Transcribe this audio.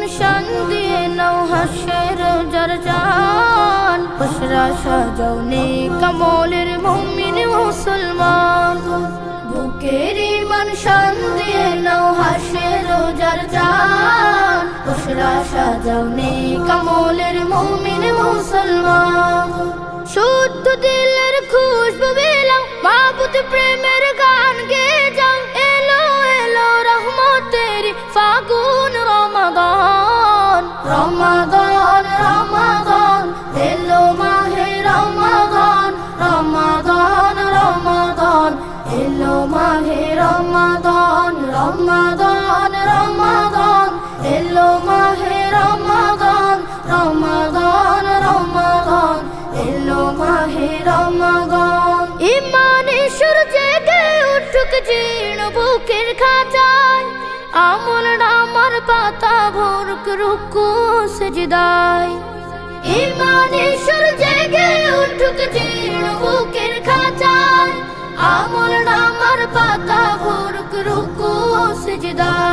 গুলশান দিয়ে নৌ হাসের যার জান। খুশরা সাজাউনি কমলের মুমিন মুসলমান। বুকের ইমান শান দিয়ে নৌ হাসের যার জান। খুশরা সাজাউনি কমলের মুমিন মুসলমান। শুদ্ধ দিলের খুশবু বিলাও মাবুত প্রেমের গান গে যাও। এলো এলো রহমতের ফাগুন রমাদান। রমাদান রমাদান, এলো মাহে রমাদান রমাদান রমাদান, এলো মাহে রমাদান রমাদান রমাদান, এলো মাহে রমাদান রমাদান রমাদান, এলো মাহে রমাদান। ইমানে সূর্যে গে উঠুক জীর্ণ বুকের খাঁচায়, আমল ভোরক রুকু সজদায়। ইমানের সুর জেগে উঠুক বুকের খাঁচায়। আমল নামার পাতা ভোরক রুকু সজদায়।